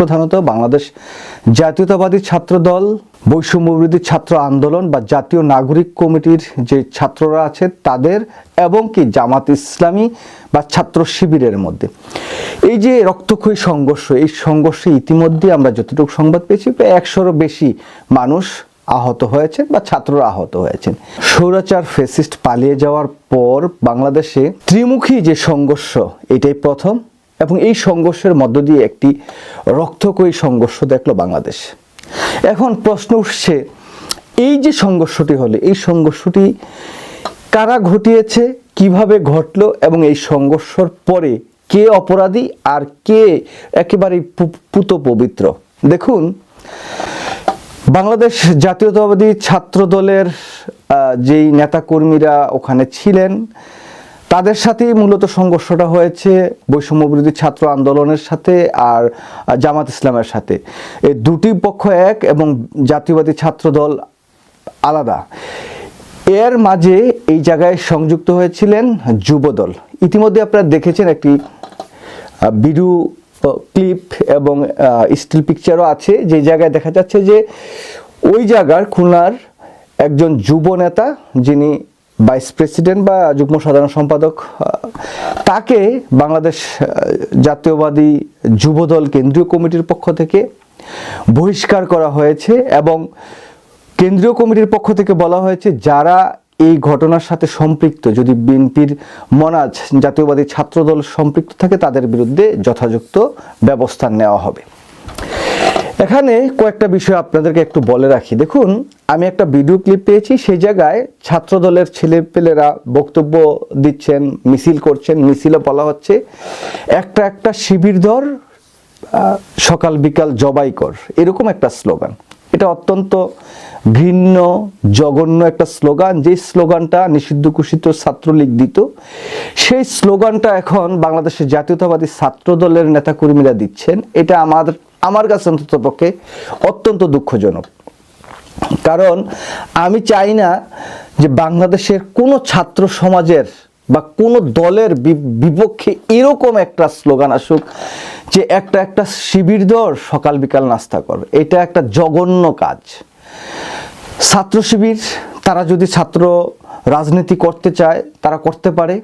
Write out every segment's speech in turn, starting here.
প্রধানত বাংলাদেশ জাতীয়তাবাদী ছাত্র দল বৈষম্যবিরোধী ছাত্র আন্দোলন বা জাতীয় নাগরিক কমিটির যে ছাত্ররা আছে তাদের এবং কি জামাত ইসলামী বা ছাত্র শিবিরের মধ্যে। এই যে রক্তক্ষয়ী সংঘর্ষ, এই সংঘর্ষে ইতিমধ্যে আমরা যতটুকু সংবাদ পেয়েছি একশোরও বেশি মানুষ আহত হয়েছেন বা ছাত্ররা আহত হয়েছেন। সৌরাচার ফেসিস্ট পালিয়ে যাওয়ার পর বাংলাদেশে ত্রিমুখী যে সংঘর্ষ, এটাই প্রথম। এবং এই সংঘর্ষের মধ্য দিয়ে একটি রক্তকয়ী সংঘর্ষ দেখল বাংলাদেশ। এখন প্রশ্ন উঠছে, এই যে সংঘর্ষটি হলে, এই সংঘর্ষটি কারা ঘটিয়েছে, কীভাবে ঘটলো এবং এই সংঘর্ষর পরে কে অপরাধী আর কে একেবারে পুত পবিত্র? দেখুন, বাংলাদেশ জাতীয়তাবাদী ছাত্র দলের যেই নেতাকর্মীরা ওখানে ছিলেন তাদের সাথেই মূলত সংঘর্ষটা হয়েছে বৈষম্যবিরোধী ছাত্র আন্দোলনের সাথে আর জামাত ইসলামের সাথে। এই দুটি পক্ষ এক এবং জাতীয়বাদী ছাত্র দল আলাদা। এর মাঝে এই জায়গায় সংযুক্ত হয়েছিলেন যুবদল। ইতিমধ্যে আপনারা দেখেছেন একটি ভিডিও ক্লিপ এবং স্টিল পিকচারও আছে যে জায়গায় দেখা যাচ্ছে যে ওই জায়গার খুলনার একজন যুব নেতা যিনি ভাইস প্রেসিডেন্ট বা যুগ্ম সাধারণ সম্পাদক তাকে বাংলাদেশ জাতীয়বাদী যুবদল কেন্দ্রীয় কমিটির পক্ষ থেকে বহিষ্কার করা হয়েছে এবং কেন্দ্রীয় কমিটির পক্ষ থেকে বলা হয়েছে যারা এই ঘটনার সাথে সম্পৃক্ত, যদি বিএনপির মনাজ জাতীয়বাদী ছাত্রদল সম্পৃক্ত থাকে, তাদের বিরুদ্ধে যথাযথ ব্যবস্থা নেওয়া হবে। এখানে কয়েকটা বিষয় আপনাদেরকে একটু বলে রাখি। দেখুন আমি একটা ভিডিও ক্লিপ পেয়েছি সেই জায়গায় ছাত্রদলের ছেলেপেলেরা বক্তব্য দিচ্ছেন, মিছিল করছেন, মিছিলে বলা হচ্ছে, একটা একটা শিবির ধর সকাল বিকাল জবাই কর। এরকম একটা স্লোগান। এটা অত্যন্ত ঘৃণ্য, জঘন্য একটা স্লোগান। যে স্লোগানটা নিষিদ্ধ ঘোষিত ছাত্রলীগ দিত, সেই স্লোগানটা এখন বাংলাদেশের জাতীয়তাবাদী ছাত্র দলের নেতাকর্মীরা দিচ্ছেন। এটা আমার আমার কাছে অন্তত পক্ষে অত্যন্ত দুঃখজনক। কারণ আমি চাই না যে বাংলাদেশের কোনো ছাত্র সমাজের বা কোনো দলের বিপক্ষে এরকম একটা স্লোগান আসুক যে একটা একটা শিবির দর সকাল বিকাল নাস্তা কর। এটা একটা জঘন্য কাজ। ছাত্র শিবির, তারা যদি ছাত্র রাজনীতি করতে চায়, তারা করতে পারে।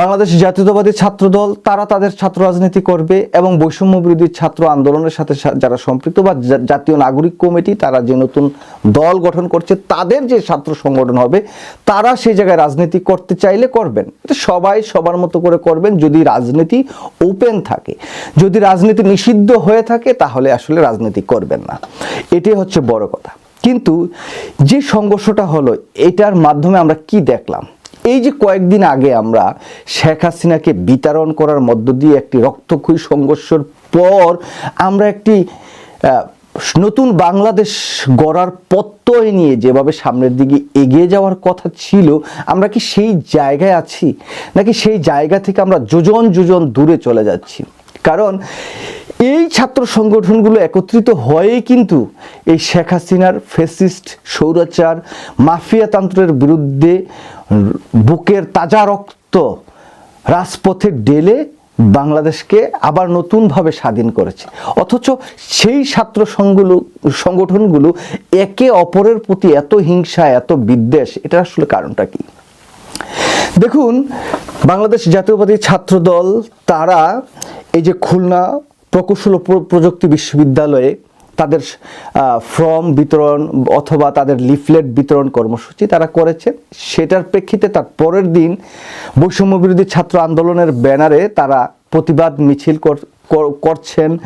বাংলাদেশ জাতীয়তাবাদী ছাত্র দল তারা তাদের ছাত্র রাজনীতি করবে এবং বৈষম্য বিরোধী ছাত্র আন্দোলনের সাথে যারা সম্পৃক্ত বা জাতীয় নাগরিক কমিটি, তারা যে নতুন দল গঠন করছে, তাদের যে ছাত্র সংগঠন হবে, তারা সেই জায়গায় রাজনীতি করতে চাইলে করবেন। সবাই সবার মতো করে করবেন যদি রাজনীতি ওপেন থাকে। যদি রাজনীতি নিষিদ্ধ হয়ে থাকে, তাহলে আসলে রাজনীতি করবেন না। এটাই হচ্ছে বড় কথা। কিন্তু যে সংঘর্ষটা হলো, এটার মাধ্যমে আমরা কি দেখলাম? এই যে কয়েকদিন আগে আমরা শেখ হাসিনাকে বিতরণ করার মধ্য দিয়ে একটি রক্তক্ষয়ী সংঘর্ষের পর আমরা একটি নতুন বাংলাদেশ গড়ার প্রত্যয় নিয়ে যেভাবে সামনের দিকে এগিয়ে যাওয়ার কথা ছিল, আমরা কি সেই জায়গায় আছি? নাকি সেই জায়গা থেকে আমরা যোজন যোজন দূরে চলে যাচ্ছি? কারণ এই ছাত্র সংগঠনগুলো একত্রিত হয়েই কিন্তু এই শেখ হাসিনার ফেসিস্ট সৌরাচার মাফিয়াতন্ত্রের বিরুদ্ধে বুকের তাজা রক্ত রাজপথে ডেলে বাংলাদেশকে আবার নতুনভাবে স্বাধীন করেছে। অথচ সেই ছাত্র সংগুলো, সংগঠনগুলো একে অপরের প্রতি এত হিংসা, এত বিদ্বেষ এটা আসলে কারণটা কি? দেখুন, বাংলাদেশ জাতীয়বাদী ছাত্র দল তারা এই যে খুলনা প্রকৌশল প্র- প্রযুক্তি বিশ্ববিদ্যালয়ে তাদের ফর্ম বিতরণ অথবা তাদের লিফলেট বিতরণ কর্মসূচি তারা করেছে। সেটার প্রেক্ষিতে তার পরের দিন বৈষম্য বিরোধী ছাত্র আন্দোলনের ব্যানারে তারা প্রতিবাদ মিছিল কর- কর- করছেন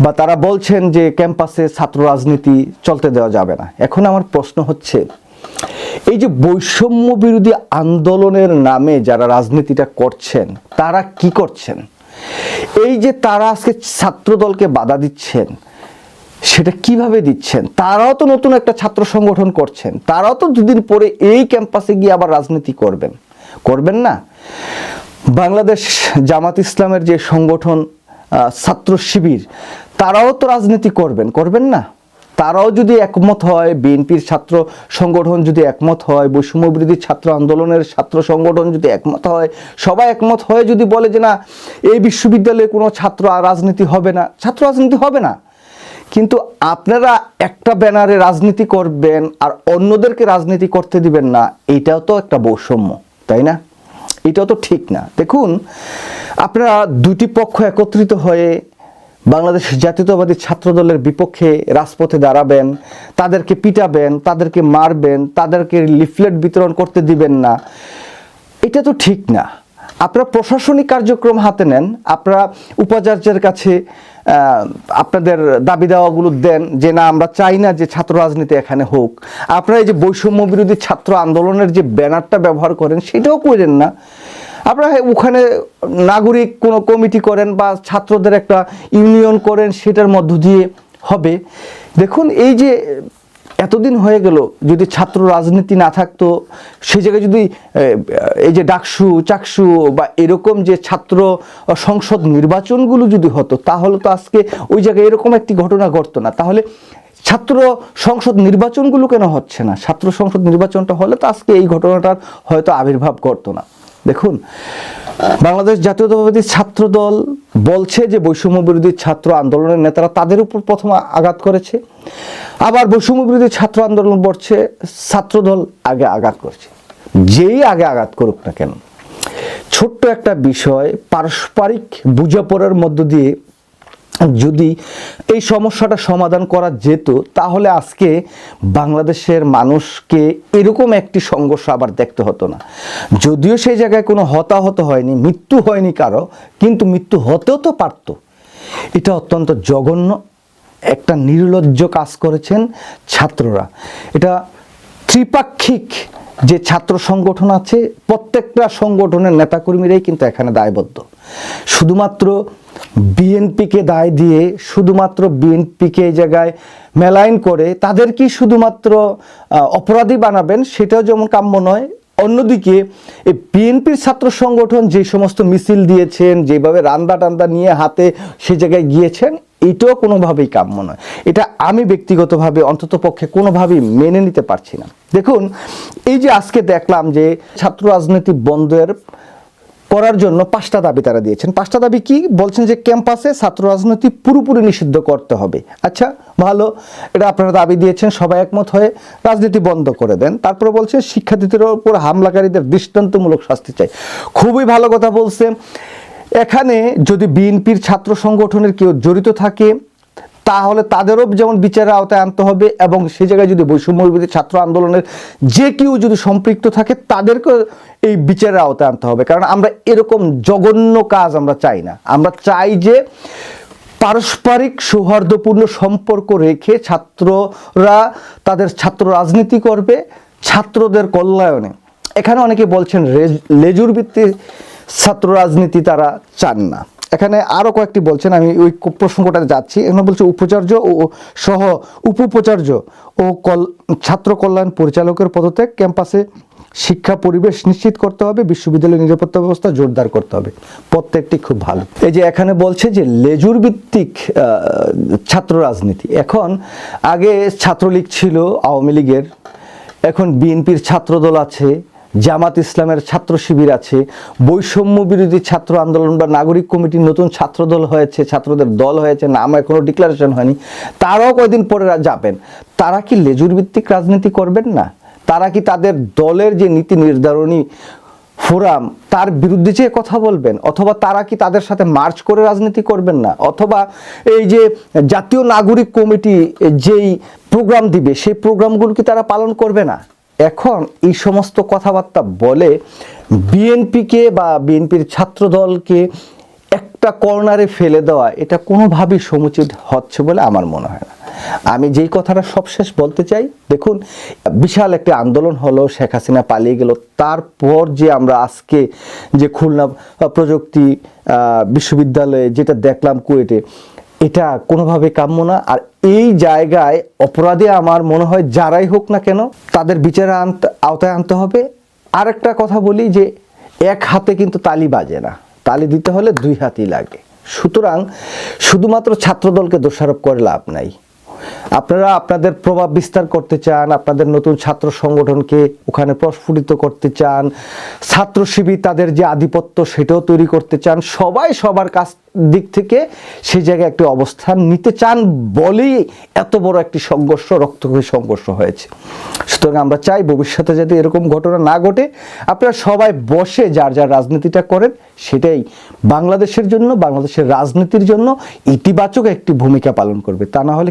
বা তারা বলছেন যে ক্যাম্পাসে ছাত্র রাজনীতি চলতে দেওয়া যাবে না। এখন আমার প্রশ্ন হচ্ছে, এই যে বৈষম্য বিরোধী আন্দোলনের নামে যারা রাজনীতিটা করছেন, তারা কি করছেন? এই যে তারা আজকে ছাত্র দলকে বাধা দিচ্ছেন, সেটা কীভাবে দিচ্ছেন? তারাও তো নতুন একটা ছাত্র সংগঠন করছেন। তারাও তো দুদিন পরে এই ক্যাম্পাসে গিয়ে আবার রাজনীতি করবেন। করবেন না? বাংলাদেশ জামাত ইসলামের যে সংগঠন ছাত্র শিবির, তারাও তো রাজনীতি করবেন। করবেন না? তারাও যদি একমত হয়, বিএনপির ছাত্র সংগঠন যদি একমত হয়, বৈষম্য বিরোধী ছাত্র আন্দোলনের ছাত্র সংগঠন যদি একমত হয়, সবাই একমত হয়ে যদি বলে যে না, এই বিশ্ববিদ্যালয়ে কোনো ছাত্র রাজনীতি হবে না, ছাত্র রাজনীতি হবে না। কিন্তু আপনারা একটা ব্যানারে রাজনীতি করবেন আর অন্যদেরকে রাজনীতি করতে দিবেন না এইটাও তো একটা বৈষম্য, তাই না? এটাও তো ঠিক না। দেখুন, আপনারা দুটি পক্ষ একত্রিত হয়ে বাংলাদেশ জাতীয়তাবাদী ছাত্র দলের বিপক্ষে রাজপথে দাঁড়াবেন, তাদেরকে পিটাবেন, তাদেরকে মারবেন, তাদেরকে লিফলেট বিতরণ করতে দিবেন না। এটা তো ঠিক না। আপনারা প্রশাসনিক কার্যক্রম হাতে নেন, আপনারা উপাচার্যের কাছে আপনাদের দাবি দাওয়াগুলো দেন যে না, আমরা চাই না যে ছাত্র রাজনীতি এখানে হোক। আপনারা এই যে বৈষম্য বিরোধী ছাত্র আন্দোলনের যে ব্যানারটা ব্যবহার করেন, সেটাও করেন না। আপনারা ওখানে নাগরিক কোনো কমিটি করেন বা ছাত্রদের একটা ইউনিয়ন করেন, সেটার মধ্য দিয়ে হবে। দেখুন, এই যে এতদিন হয়ে গেল, যদি ছাত্র রাজনীতি না থাকতো, সেই জায়গায় যদি এই যে ডাকসু, চাকসু বা এরকম যে ছাত্র সংসদ নির্বাচনগুলো যদি হতো, তাহলে তো আজকে ওই জায়গায় এরকম একটি ঘটনা ঘটতো না। তাহলে ছাত্র সংসদ নির্বাচনগুলো কেন হচ্ছে না? ছাত্র সংসদ নির্বাচনটা হলে তো আজকে এই ঘটনাটার হয়তো আবির্ভাব করতো না। দেখুন, বাংলাদেশ জাতীয়তাবাদী ছাত্র দল বলছে যে বৈষম্য বিরোধী ছাত্র আন্দোলনের নেতারা তাদের উপর প্রথম আঘাত করেছে। আবার বৈষম্য বিরোধী ছাত্র আন্দোলন বলছে ছাত্র দল আগে আঘাত করছে। যেই আগে আঘাত করুক না কেন, ছোট্ট একটা বিষয়, পারস্পরিক বোঝাপড়ার মধ্য দিয়ে যদি এই সমস্যাটা সমাধান করা যেত, তাহলে আজকে বাংলাদেশের মানুষকে এরকম একটি সংঘর্ষ আবার দেখতে হতো না। যদিও সেই জায়গায় কোনো হতাহত হয়নি, মৃত্যু হয়নি কারও, কিন্তু মৃত্যু হতেও তো পারত। এটা অত্যন্ত জঘন্য, একটা নির্লজ্জ কাজ করেছেন ছাত্ররা। এটা ত্রিপাক্ষিক যে ছাত্র সংগঠন আছে, প্রত্যেকটা সংগঠনের নেতাকর্মীরাই কিন্তু এখানে দায়বদ্ধ। শুধুমাত্র বিএনপিকে দায় দিয়ে, শুধুমাত্র বিএনপিকে এই জায়গায় মেলাইন করে তাদের কি শুধুমাত্র অপরাধী বানাবেন, সেটাও যেমন কাম্য নয় অন্যদিকে এই বিএনপির ছাত্র সংগঠন যে সমস্ত মিছিল দিয়েছেন, যেভাবে রান্দা টান্দা নিয়ে হাতে সে জায়গায় গিয়েছেন, এটাও কোনোভাবেই কাম্য নয়। এটা আমি ব্যক্তিগতভাবে অন্তত পক্ষে কোনোভাবেই মেনে নিতে পারছি না। দেখুন, এই যে আজকে দেখলাম যে ছাত্র রাজনীতি বন্ধের করার জন্য পাঁচটা দাবি তারা দিয়েছেন। পাঁচটা দাবি কি? বলছেন যে ক্যাম্পাসে ছাত্র রাজনীতি পুরোপুরি নিষিদ্ধ করতে হবে। আচ্ছা ভালো, এটা আপনারা দাবি দিয়েছেন, সবাই একমত হয়ে রাজনীতি বন্ধ করে দেন। তারপরে বলছে, শিক্ষার্থীদের উপর হামলাকারীদের দৃষ্টান্তমূলক শাস্তি চাই। খুবই ভালো কথা বলছে। এখানে যদি বিএনপির ছাত্র সংগঠনের কেউ জড়িত থাকে তাহলে তাদেরও যেমন বিচারের আওতায় আনতে হবে এবং সে জায়গায় যদি বৈষম্য ছাত্র আন্দোলনের যে কেউ যদি সম্পৃক্ত থাকে তাদেরকে এই বিচারের আওতায় আনতে হবে। কারণ আমরা এরকম জঘন্য কাজ আমরা চাই না। আমরা চাই যে পারস্পরিক সৌহার্দ্যপূর্ণ সম্পর্ক রেখে ছাত্ররা তাদের ছাত্র রাজনীতি করবে, ছাত্রদের কল্যাণে। এখানে অনেকে বলছেন লেজুর ভিত্তিক ছাত্র রাজনীতি তারা চান না। এখানে আরও কয়েকটি বলছেন, আমি ওই প্রসঙ্গটাতে যাচ্ছি। এখানে বলছে, উপাচার্য ও সহ উপোপাচার্য ও কল ছাত্র কল্যাণ পরিচালকের পদত্যাগ ক্যাম্পাসে শিক্ষা পরিবেশ নিশ্চিত করতে হবে, বিশ্ববিদ্যালয়ের নিরাপত্তা ব্যবস্থা জোরদার করতে হবে। প্রত্যেকটি খুব ভালো। এই যে এখানে বলছে যে লেজুর ভিত্তিক ছাত্র রাজনীতি। এখন আগে ছাত্রলীগ ছিল আওয়ামী লীগের, এখন বিএনপির ছাত্রদল আছে জামাত ইসলামের ছাত্র শিবির আছে। বৈষম্য বিরোধী ছাত্র আন্দোলন বা নাগরিক কমিটির নতুন ছাত্রদল হয়েছে, ছাত্রদের দল হয়েছে, নাম এখনও ডিক্লারেশন হয়নি। তারাও কয়দিন পরে যাবেন। তারা কি লেজুর ভিত্তিক রাজনীতি করবেন না? তারা কি তাদের দলের যে নীতি নির্ধারণী ফোরাম, তার বিরুদ্ধে যে কথা বলবেন? অথবা তারা কি তাদের সাথে মার্চ করে রাজনীতি করবেন না? অথবা এই যে জাতীয় নাগরিক কমিটি যেই প্রোগ্রাম দিবে, সেই প্রোগ্রামগুলো কি তারা পালন করবে না? এখন এই সমস্ত কথাবার্তা বলে বিএনপিকে বা বিএনপির ছাত্র দলকে একটা কর্নারে ফেলে দেওয়া, এটা কোনোভাবেই সমুচিত হচ্ছে বলে আমার মনে হয় না। আমি যেই কথাটা সবশেষ বলতে চাই, দেখুন, বিশাল একটা আন্দোলন হলো, শেখ হাসিনা পালিয়ে গেল, তারপর যে আমরা আজকে যে খুলনা প্রযুক্তি বিশ্ববিদ্যালয়ে যেটা দেখলাম কুয়েটে এটা কোনোভাবে কাম্য না। আর এই জায়গায় অপরাধে আমার মনে হয় যারাই হোক না কেন, তাদের বিচারে আনতে, আওতায় আনতে হবে। আর একটা কথা বলি যে, এক হাতে কিন্তু তালি বাজে না। তালি দিতে হলে দুই হাতই লাগে। সুতরাং শুধুমাত্র ছাত্রদলকে দোষারোপ করে লাভ নাই। আপনারা আপনাদের প্রভাব বিস্তার করতে চান, আপনাদের নতুন ছাত্র সংগঠনকে ওখানে প্রস্ফুটিত করতে চান, ছাত্র শিবির তাদের যে আধিপত্য সেটাও তৈরি করতে চান, সবাই সবার কাছ দিক থেকে সেই জায়গায় একটি অবস্থান নিতে চান বলেই এত বড় একটি সংঘর্ষ, রক্তক্ষয়ী সংঘর্ষ হয়েছে। সুতরাং আমরা চাই ভবিষ্যতে যাতে এরকম ঘটনা না ঘটে। আপনারা সবাই বসে যার যার রাজনীতিটা করেন, সেটাই বাংলাদেশের জন্য, বাংলাদেশের রাজনীতির জন্য ইতিবাচক একটি ভূমিকা পালন করবে। তা না হলে